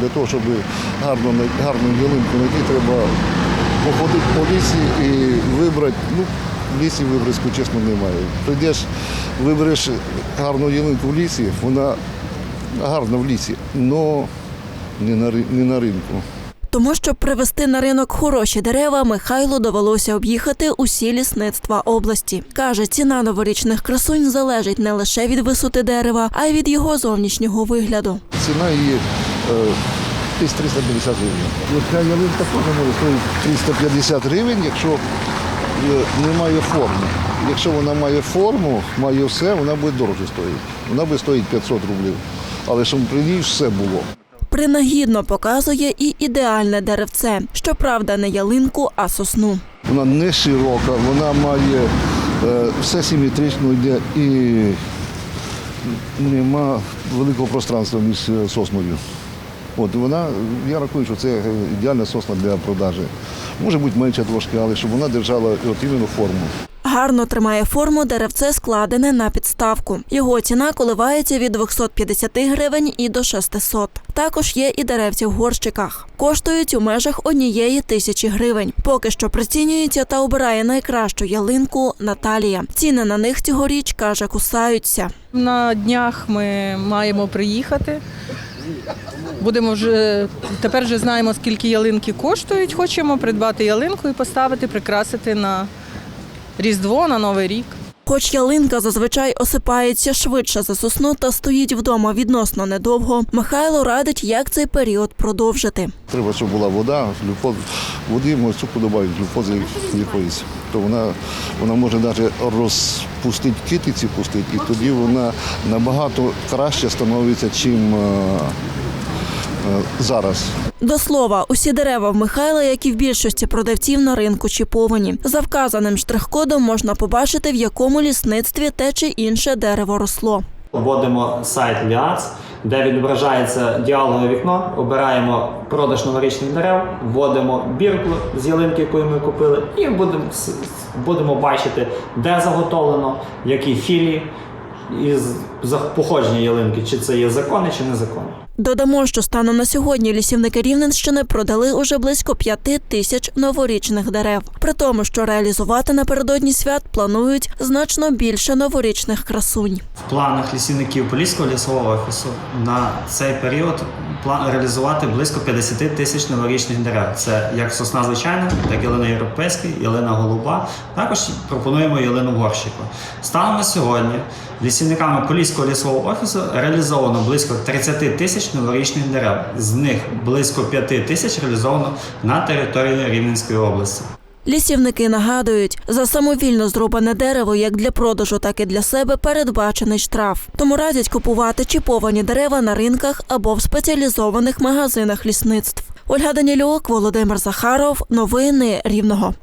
Для того, щоб гарно, гарну ялинку знайти, треба походити по лісі і вибрати. Ну, в лісі вибризку, чесно, немає. Прийдеш, вибереш гарну ялинку в лісі, вона гарна в лісі, але не на, не на ринку. Тому, щоб привезти на ринок хороші дерева, Михайлу довелося об'їхати усі лісництва області. Каже, ціна новорічних красунь залежить не лише від висоти дерева, а й від його зовнішнього вигляду. Ціна її десь 350 гривень. Ця ялинка теж може стоїти 350 гривень, якщо е, немає форми. Якщо вона має форму, має все, вона буде дорожче стоїти. Вона буде стоїти 500 рублів. Але щоб при ній все було. Принагідно показує і ідеальне деревце. Щоправда, не ялинку, а сосну. Вона не широка, вона має е, все симетрично йде і нема великого пространства між е, сосною. От вона, я рахую, що це ідеальна сосна для продажі. Може бути менша трошки, але щоб вона держала от іменно форму. Гарно тримає форму деревце складене на підставку. Його ціна коливається від 250 гривень і до 600. Також є і деревці в горщиках. Коштують у межах однієї тисячі гривень. Поки що прицінюється та обирає найкращу ялинку Наталія. Ціни на них цьогоріч каже, кусаються. На днях ми маємо приїхати. Будемо вже тепер вже знаємо, скільки ялинки коштують. Хочемо придбати ялинку і поставити, прикрасити на Різдво, на Новий рік. Хоч ялинка зазвичай осипається швидше за сосну та стоїть вдома відносно недовго, Михайло радить, як цей період продовжити. Треба, щоб була вода, глюкоз, води цукру додають, глюкози якоїсь. То вона, вона може навіть розпустити китиці пустити, і тоді вона набагато краще становиться, чим е, зараз. До слова, усі дерева в Михайла, як і в більшості продавців на ринку чіповані. За вказаним штрих-кодом можна побачити, в якому лісництві те чи інше дерево росло. Вводимо сайт Ліац, де відображається діалогове вікно, обираємо продаж новорічних дерев, вводимо бірку з ялинки, яку ми купили, і будемо, будемо бачити, де заготовлено, які філії і з- за- походження ялинки, чи це є закони, чи незаконне. Додамо, що станом на сьогодні лісівники Рівненщини продали уже близько п'яти тисяч новорічних дерев. При тому, що реалізувати напередодні свят планують значно більше новорічних красунь. В планах лісівників Поліського лісового офісу на цей період план реалізувати близько 50 тисяч новорічних дерев. Це як сосна звичайна, так і ялина європейська, ялина голуба. Також пропонуємо ялину горщику. Станом на сьогодні лісівниками Поліського лісового офісу реалізовано близько 30 тисяч новорічних дерев. З них близько 5 тисяч реалізовано на території Рівненської області. Лісівники нагадують, за самовільно зрубане дерево як для продажу, так і для себе передбачений штраф. Тому радять купувати чіповані дерева на ринках або в спеціалізованих магазинах лісництв. Ольга Данілюк, Володимир Захаров. Новини Рівного.